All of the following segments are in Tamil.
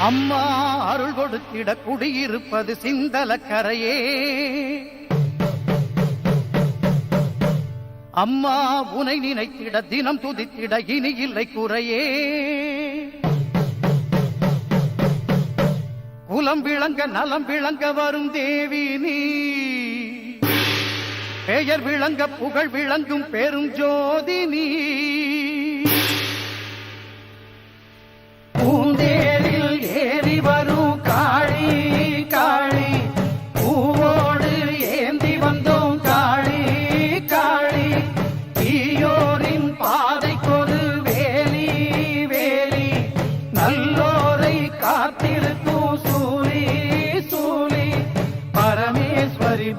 அம்மா அருள் கொடுத்திட குடியிருப்பது சிந்தலக்கரையே. அம்மா உனை நினைத்திட தினம் துதித்திட இனி இல்லை குறையே. குலம் விளங்க நலம் விளங்க வரும் தேவி நீ. பெயர் விளங்க புகழ் விளங்கும் பெரும் ஜோதி நீ.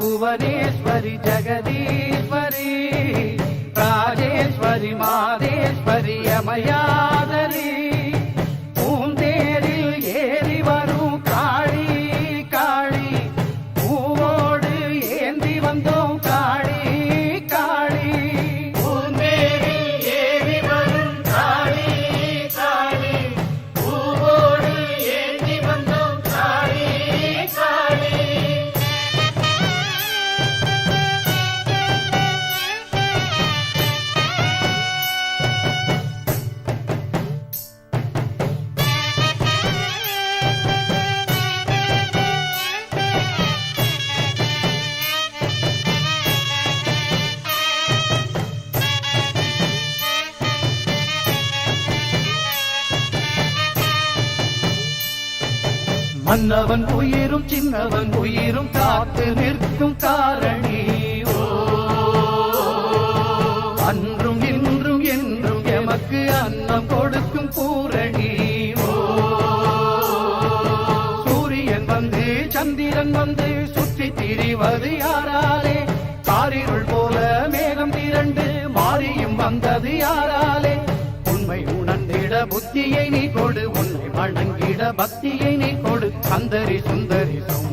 భువనేశ్వరి జగదీ மன்னவன் உயிரும் சின்னவன் உயிரும் காத்து நிற்கும் காரணி. அன்றும் இன்றும் என்றும் எமக்கு அன்னம் கொடுக்கும் பூரணி. சூரியன் வந்து சந்திரன் வந்து சுற்றி திரிவது யாராலே? காரிருள் போல மேகம் திரண்டு மாறியும் வந்தது யாராலே? உண்மை உணர்ந்திட புத்தியை நீ கொடு உன்னை வணங்கிட பக்தியை நீ கொடு. சந்தரி சுந்தரி சுந்தரியே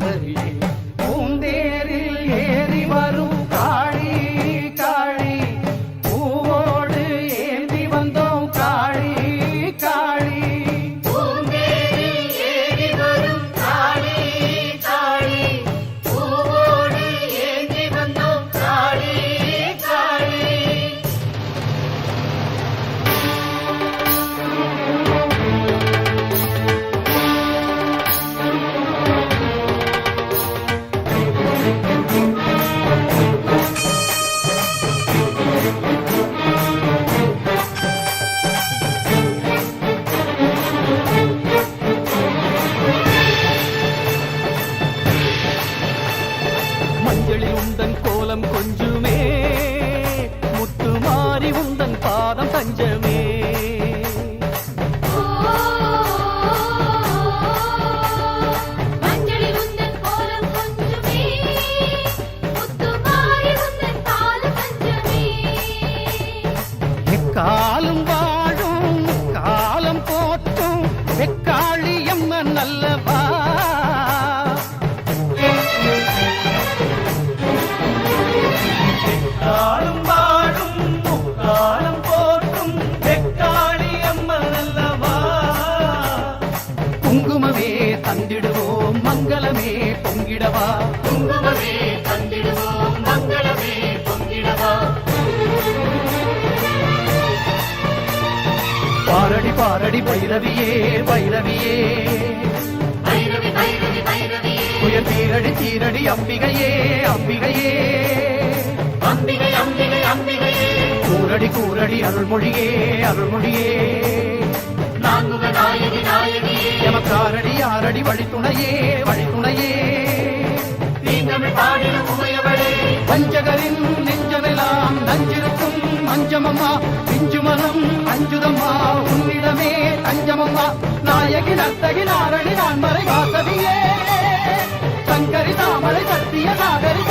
தந்திடுவோம் மங்களமே பொங்கிடவா? குங்குமமே தந்திடுவோம் மங்களமே பொங்கிடவா? பாரடி பாரடி பைரவியே பைரவியே. பைரவி பைரவி பைரவியே. புயல் தீரடி தீரடி அம்பிகையே அம்பிகையே. அம்பிகை அம்பிகை அம்பிகையே. கூரடி கூரடி அருள்மொழியே அருள்மொழியே. எமக்காரடி ஆரடி வழித்துணையே வழித்துணையே. பஞ்சகரின் நெஞ்சமெல்லாம் நஞ்சிருக்கும் அஞ்சமம்மா பிஞ்சுமனம் அஞ்சுதம்மா உன்னிடமே தஞ்சமம்மா. நாயகி நர்த்தகி நாரணி நான்மறை வாசவியே சங்கரி தாமரை சத்திய நாகரி